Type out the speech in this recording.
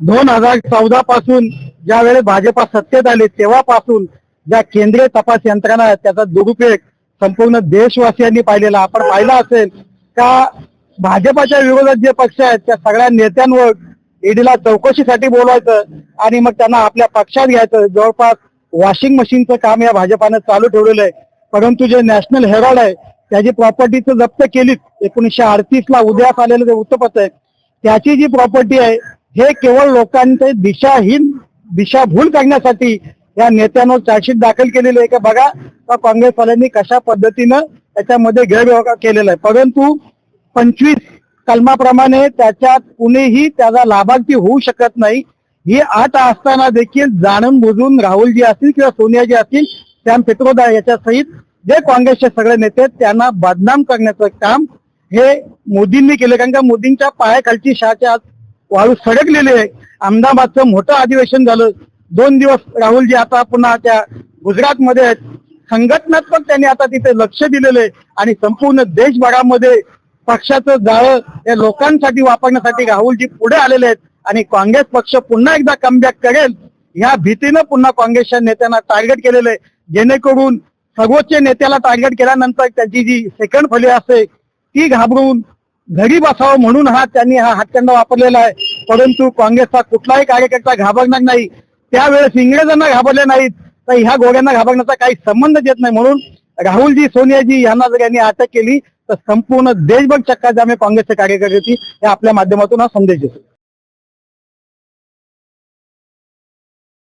दोन हजार चौदा पासून ज्या वेळेस भाजपा सत्तेत आले तेव्हापासून ज्या केंद्रीय तपास यंत्रणा आहेत त्याचा दुरुपयोग संपूर्ण देशवासियांनी पाहिलेला. आपण पाहिलं असेल का भाजपाच्या विरोधात जे पक्ष आहेत त्या सगळ्या नेत्यांवर ईडीला चौकशीसाठी बोलवायचं आणि मग त्यांना आपल्या पक्षात घ्यायचं. जवळपास वॉशिंग मशीनचं काम या भाजपानं चालू ठेवलेलं आहे. परंतु जे नॅशनल हेराल्ड आहे त्याची प्रॉपर्टी जप्त केलीच एकोणीसशे अडतीस ला उदयास आलेलं जे वृत्तपत्र आहे त्याची जी प्रॉपर्टी आहे हे केवळ लोकांचे दिशाहीन दिशाभूल करण्यासाठी या नेत्यांवर चार्जशीट दाखल केलेली आहे. का बघा का काँग्रेसवाल्यांनी कशा पद्धतीनं त्याच्यामध्ये गैरव्यवहार केलेला आहे. परंतु पंचवीस कलमाप्रमाणे त्याच्यात कुणीही त्याचा लाभार्थी होऊ शकत नाही. ही आठ असताना देखील जाणून बुजून राहुलजी असतील किंवा सोनियाजी असतील सॅम पित्रोदा याच्या सहित जे काँग्रेसचे सगळे नेते त्यांना बदनाम करण्याचं काम हे मोदींनी केलं. कारण का मोदींच्या पायाखालची शाच्या आज वाळू सडकलेली आहे. अहमदाबादचं मोठं अधिवेशन झालं. दोन दिवस राहुलजी आता पुन्हा त्या गुजरातमध्ये आहेत. संघटनात्मक त्यांनी आता तिथे लक्ष दिलेलं आहे. आणि संपूर्ण देशभरामध्ये पक्षाचं जाळं या लोकांसाठी वापरण्यासाठी राहुलजी पुढे आलेले आहेत. आणि काँग्रेस पक्ष पुन्हा एकदा कमबॅक करेल. ह्या भीतीनं पुन्हा काँग्रेसच्या नेत्यांना टार्गेट केलेलं आहे. जेणेकरून सर्वोच्च नेत्याला टार्गेट केल्यानंतर त्याची जी सेकंड फली असते ती घाबरून घरी बसावं म्हणून हा त्यांनी हा हातकंडा वापरलेला आहे. परंतु काँग्रेसचा कुठलाही कार्यकर्ता घाबरणार नाही. त्यावेळेस इंग्रजांना घाबरले नाहीत. तर ह्या गोड्यांना घाबरण्याचा काही संबंध देत नाही म्हणून राहुलजी सोनियाजी यांना जर यांनी अटक केली तर संपूर्ण देशभर चक्का जामे काँग्रेसचे कार्यकर्ते हे आपल्या माध्यमातून हा संदेश देतो.